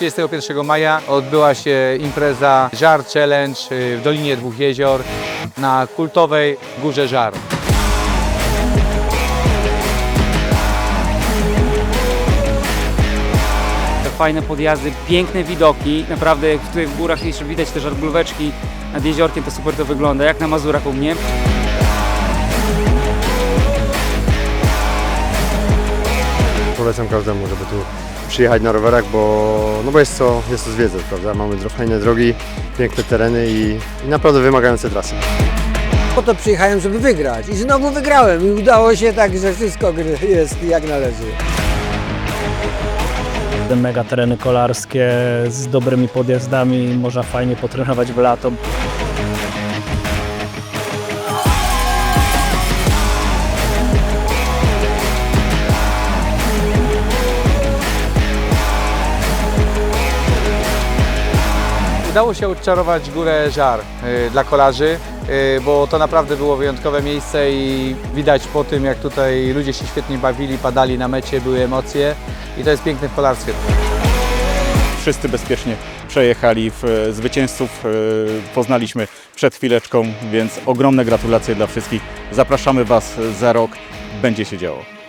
31 maja odbyła się impreza Żar Challenge y, w Dolinie Dwóch Jezior na kultowej Górze Żar. Fajne podjazdy, piękne widoki. Naprawdę jak tutaj w górach jeszcze widać te żargulóweczki nad jeziorkiem, to super to wygląda, jak na Mazurach u mnie. Polecam każdemu, żeby tu przyjechać na rowerach, bo, no bo jest, to, jest to zwiedzać, prawda? Mamy fajne drogi, piękne tereny i, i naprawdę wymagające trasy. Po to przyjechałem, żeby wygrać i znowu wygrałem i udało się tak, że wszystko jest jak należy. Te mega tereny kolarskie z dobrymi podjazdami, można fajnie potrenować w lato. Udało się odczarować Górę Żar y, dla kolarzy, y, bo to naprawdę było wyjątkowe miejsce i widać po tym, jak tutaj ludzie się świetnie bawili, padali na mecie, były emocje i to jest piękne w kolarstwie. wszyscy bezpiecznie przejechali. W- Zwycięzców e, poznaliśmy przed chwileczką, więc ogromne gratulacje dla wszystkich. Zapraszamy Was za rok, będzie się działo.